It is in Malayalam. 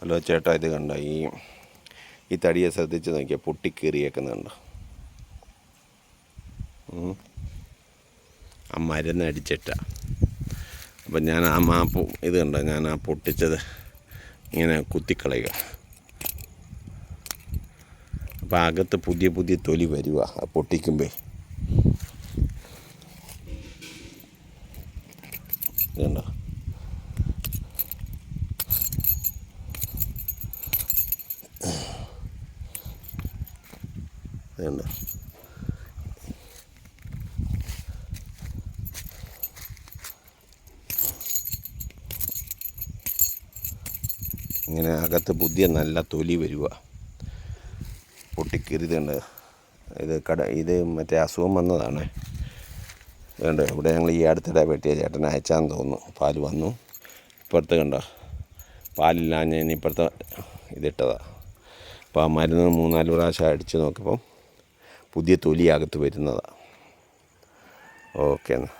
ഹലോ ചേട്ടാ ഇത് കണ്ട? ഈ ഈ തടിയെ ശ്രദ്ധിച്ച് നോക്കിയാൽ പൊട്ടിക്കേറിയേക്കുന്നുണ്ടോ. ആ മരുന്ന് അടിച്ചിട്ട. അപ്പം ഞാൻ ആ മാപ്പ് ഇത് കണ്ട? ഞാൻ ആ പൊട്ടിച്ചത് ഇങ്ങനെ കുത്തിക്കളയുക. അപ്പം അകത്ത് പുതിയ പുതിയ തൊലി വരുക ആ പൊട്ടിക്കുമ്പേ. ഇത് കണ്ടോ ഇത് കണ്ടോ ഇങ്ങനെ അകത്ത് പുതിയ നല്ല തൊലി വരിക പൊട്ടിക്കരുതുണ്ട് ഇത് കട ഇത് മറ്റേ അസുഖം വന്നതാണ്. വേണ്ട ഇവിടെ ഞങ്ങൾ ഈ അടുത്തിടെ വെട്ടിയ ചേട്ടൻ അയച്ചാന്ന് തോന്നുന്നു. പാൽ വന്നു. ഇപ്പുറത്ത് കണ്ടോ? പാലില്ലാഞ്ഞ ഇപ്പുറത്തെ ഇതിട്ടതാണ് അപ്പോൾ ആ മരുന്ന് മൂന്നാൽ പ്രാവശ്യം അടിച്ച് നോക്കിയപ്പം പുതിയ തൊലി അകത്ത് വരുന്നതാണ് ഓക്കെ എന്നാൽ